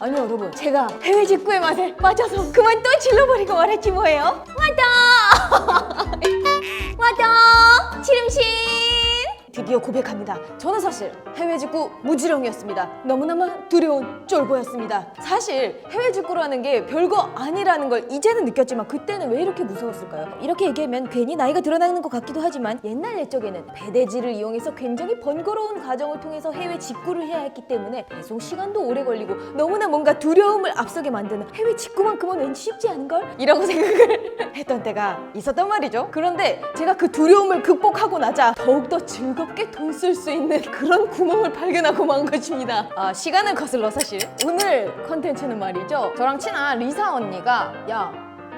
아니 여러분. 제가 해외 직구의 맛에 빠져서 그만 또 질러버리고 말했지 뭐예요? 맞아! 맞아! 치름신 드디어 고백합니다 저는 사실 해외 직구 무지렁이었습니다 너무너무 두려운 쫄보였습니다 사실 해외 직구라는 게 별거 아니라는 걸 이제는 느꼈지만 그때는 왜 이렇게 무서웠을까요 이렇게 얘기하면 괜히 나이가 드러나는 것 같기도 하지만 옛날 옛적에는 배대지를 이용해서 굉장히 번거로운 과정을 통해서 해외 직구를 해야 했기 때문에 배송 시간도 오래 걸리고 너무나 뭔가 두려움을 앞서게 만드는 해외 직구만큼은 왠지 쉽지 않은걸? 이라고 생각을 했던 때가 있었단 말이죠. 그런데 제가 그 두려움을 극복하고 나자 더욱더 즐겁 게 돈 쓸 수 있는 그런 구멍을 발견하고 만 것입니다. 아, 시간은 거슬러 사실. 오늘 컨텐츠는 말이죠. 저랑 친한 리사 언니가 야,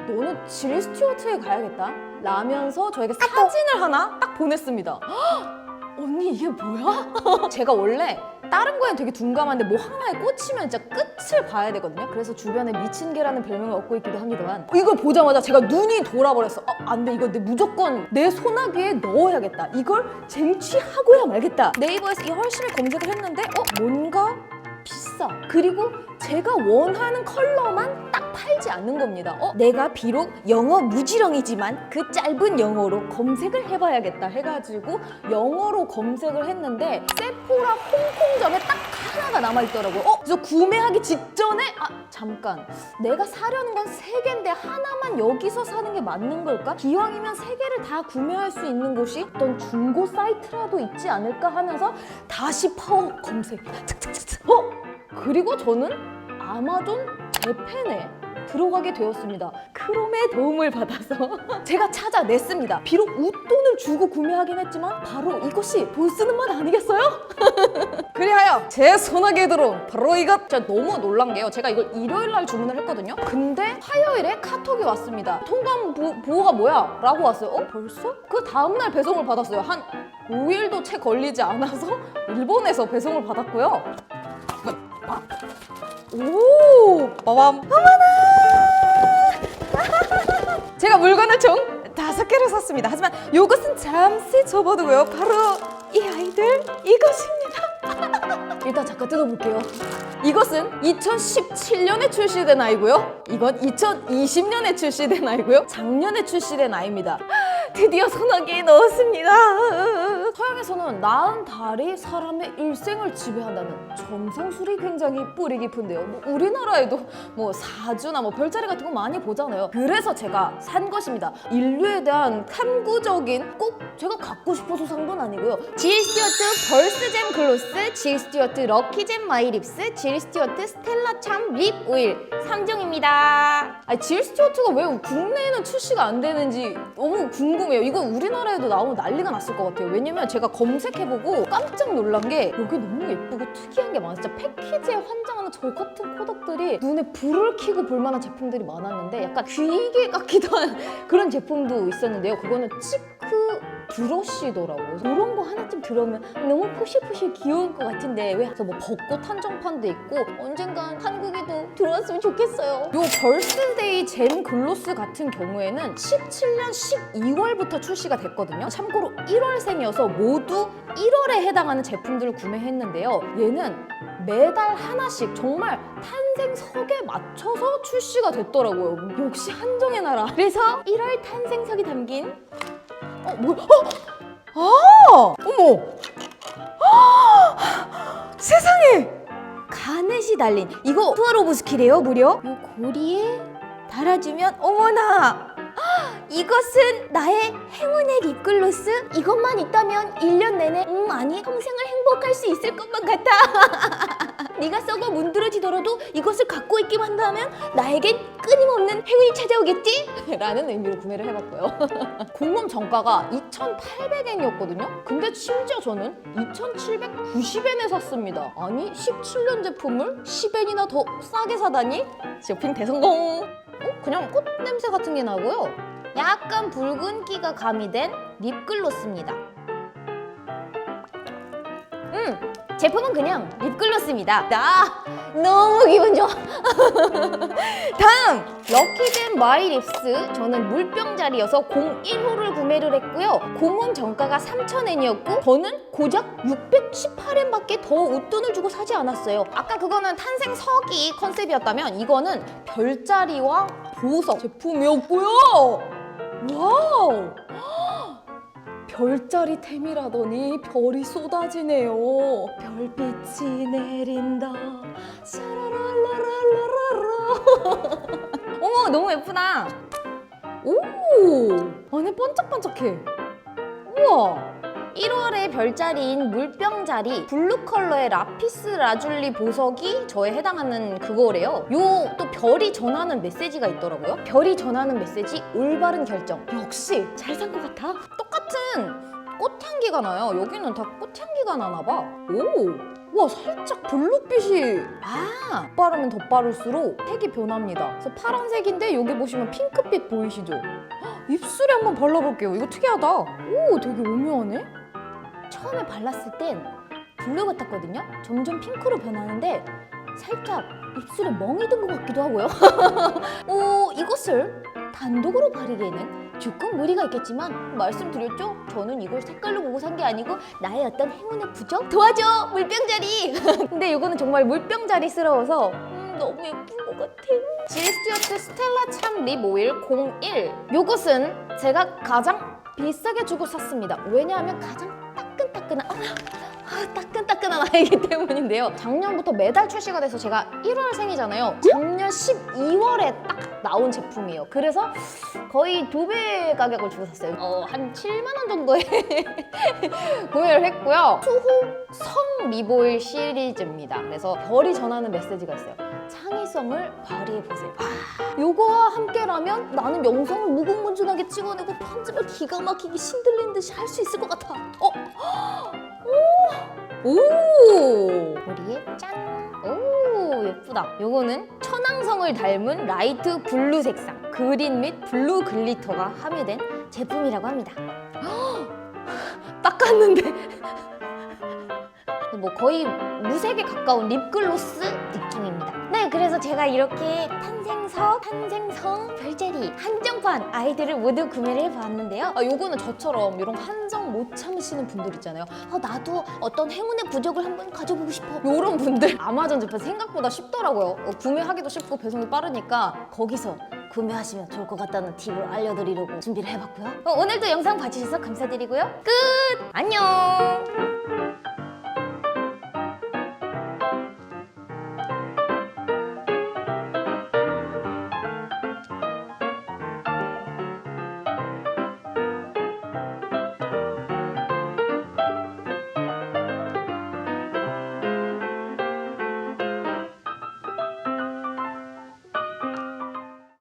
너는 질 스튜어트에 가야겠다. 라면서 저에게 사진을 하나 딱 보냈습니다. 언니 이게 뭐야? 제가 원래 다른 거엔 되게 둔감한데 뭐 하나에 꽂히면 진짜 끝을 봐야 되거든요. 그래서 주변에 미친 개라는 별명을 얻고 있기도 합니다만 이걸 보자마자 제가 눈이 돌아버렸어. 어, 안 돼. 이거 내 무조건 내 소나기에 넣어야겠다. 이걸 쟁취하고야 말겠다. 네이버에서 이 헐심을 검색을 했는데 어? 뭔가 비싸. 그리고 제가 원하는 컬러만 딱 팔지 않는 겁니다. 어? 내가 비록 영어 무지렁이지만 그 짧은 영어로 검색을 해봐야겠다 해가지고 영어로 검색을 했는데 세포라 홍콩점에 딱 하나가 남아있더라고요. 어? 그래서 구매하기 직전에 아 잠깐 내가 사려는 건 세 개인데 하나만 여기서 사는 게 맞는 걸까? 기왕이면 세 개를 다 구매할 수 있는 곳이 어떤 중고 사이트라도 있지 않을까 하면서 다시 파워 검색. 어? 그리고 저는 아마존 재팬에 들어가게 되었습니다. 크롬의 도움을 받아서 제가 찾아냈습니다. 비록 웃돈을 주고 구매하긴 했지만 바로 이것이 돈 쓰는 맛 아니겠어요? 그리하여 제 손아귀에 들어온 바로 이것 제가 너무 놀란 게요 제가 이걸 일요일 날 주문을 했거든요 근데 화요일에 카톡이 왔습니다 통관 보, 보호가 뭐야? 라고 왔어요 어? 벌써? 그 다음날 배송을 받았어요 한 5일도 채 걸리지 않아서 일본에서 배송을 받았고요 오 빠밤 제가 물건을 총 다섯 개를 샀습니다. 하지만 이것은 잠시 접어두고요. 바로 이 아이들 이것입니다. 일단 잠깐 뜯어볼게요. 이것은 2017년에 출시된 아이고요. 이건 2020년에 출시된 아이고요. 작년에 출시된 아이입니다. 드디어 소나기에 넣었습니다. 서양에서는 낳은 달이 사람의 일생을 지배한다는 점성술이 굉장히 뿌리 깊은데요. 뭐 우리나라에도 뭐 사주나 뭐 별자리 같은 거 많이 보잖아요. 그래서 제가 산 것입니다. 인류에 대한 탐구적인 꼭 제가 갖고 싶어서 산 건 아니고요. 질 스튜어트 벌스잼 글로스, 질 스튜어트 럭키잼 마이립스, 질 스튜어트 스텔라 참 립 오일 3종입니다. 아니, 질 스튜어트가 왜 국내에는 출시가 안 되는지 너무 궁금 해요. 이거 우리나라에도 나오면 난리가 났을 것 같아요. 왜냐면 제가 검색해보고 깜짝 놀란 게 여기 너무 예쁘고 특이한 게 많아. 진짜 패키지에 환장하는 저 같은 코덕들이 눈에 불을 켜고 볼만한 제품들이 많았는데 약간 귀이개 같기도 한 그런 제품도 있었는데요. 그거는 치크 브러쉬더라고요. 이런 거 하나쯤 들어오면 너무 푸실푸실 귀여울 것 같은데 왜? 그래서 뭐 벚꽃 한정판도 있고 언젠간 한국에도 들어왔으면 좋겠어요. 요 벌스데이 잼 글로스 같은 경우에는 17년 12월부터 출시가 됐거든요. 참고로 1월생이어서 모두 1월에 해당하는 제품들을 구매했는데요. 얘는 매달 하나씩 정말 탄생석에 맞춰서 출시가 됐더라고요. 역시 한정의 나라. 그래서 1월 탄생석이 담긴 어, 뭐야? 어? 아! 어머! 아! 세상에! 가넷이 달린 이거 스와로브스키래요 무려 요 고리에 달아주면 어머나 아, 이것은 나의 행운의 립글로스? 이것만 있다면 1년 내내 음 아니 평생을 행복할 수 있을 것만 같아. 네가 썩어 문드러지더라도 이것을 갖고 있기만 한다면 나에겐 끊임없는 행운이 찾아오겠지? 라는 의미로 구매를 해봤고요. 공범 정가가 2,800엔이었거든요? 근데 심지어 저는 2,790엔에 샀습니다. 아니 17년 제품을 10엔이나 더 싸게 사다니? 쇼핑 대성공! 어? 그냥 꽃 냄새 같은 게 나고요 약간 붉은기가 가미된 립글로스입니다 음 제품은 그냥 립글로스입니다. 나 너무 기분 좋아. 다음 럭키젠 마이립스 저는 물병자리여서 01호를 구매를 했고요. 공원 정가가 3,000엔이었고 저는 고작 618엔밖에 더 웃돈을 주고 사지 않았어요. 아까 그거는 탄생석이 컨셉이었다면 이거는 별자리와 보석 제품이었고요. 와우! 별자리 템이라더니 별이 쏟아지네요. 별빛이 내린다. 샤라랄라랄라라라. 어머, 너무 예쁘다. 오! 안에 반짝반짝해. 우와! 1월의 별자리인 물병자리 블루 컬러의 라피스 라줄리 보석이 저에 해당하는 그거래요. 요 또 별이 전하는 메시지가 있더라고요. 별이 전하는 메시지 올바른 결정. 역시 잘 산 것 같아. 똑같은 꽃향기가 나요. 여기는 다 꽃향기가 나나 봐. 오! 와 살짝 블루빛이 아 빠르면 더 빠를수록 색이 변합니다. 그래서 파란색인데 여기 보시면 핑크빛 보이시죠? 헉, 입술에 한번 발라볼게요. 이거 특이하다. 오 되게 오묘하네. 처음에 발랐을 땐 블루 같았거든요. 점점 핑크로 변하는데 살짝 입술에 멍이 든 것 같기도 하고요. 오, 이것을 단독으로 바르기에는 조금 무리가 있겠지만 말씀드렸죠? 저는 이걸 색깔로 보고 산 게 아니고 나의 어떤 행운의 부적? 도와줘! 물병자리! 근데 이거는 정말 물병자리스러워서 음, 너무 예쁜 것 같아. 질 스튜어트 스텔라 참 립 오일 01 요것은 제가 가장 비싸게 주고 샀습니다. 왜냐하면 가장 따끈따끈한 아, 따끈따끈한 아이기 때문인데요. 작년부터 매달 출시가 돼서 제가 1월 생이잖아요. 작년 12월에 딱 나온 제품이에요. 그래서 거의 두 배 가격을 주고 샀어요. 어, 한 7만 원 정도에 구매를 했고요. 수호성 리보일 시리즈입니다. 그래서 별이 전하는 메시지가 있어요. 창의성을 발휘해 보세요. 아, 요거와 함께라면 나는 영상을 무궁무진하게 찍어내고 편집을 기가 막히게 신들린 듯이 할 수 있을 것 같아. 어? 오! 머리에 짠! 오, 예쁘다. 요거는 천왕성을 닮은 라이트 블루 색상, 그린 및 블루 글리터가 함유된 제품이라고 합니다. 닦았는데 뭐 거의 무색에 가까운 립글로스 느낌입니다. 네, 그래서 제가 이렇게 탄생석, 탄생성, 별자리, 한정판 아이들을 모두 구매를 해봤는데요. 아, 요거는 저처럼 이런 거 한정 못 참으시는 분들 있잖아요. 아, 나도 어떤 행운의 부적을 한번 가져보고 싶어. 요런 분들 아마존 제품 생각보다 쉽더라고요. 어, 구매하기도 쉽고 배송이 빠르니까 거기서 구매하시면 좋을 것 같다는 팁을 알려드리려고 준비를 해봤고요. 어, 오늘도 영상 봐주셔서 감사드리고요. 끝! 안녕!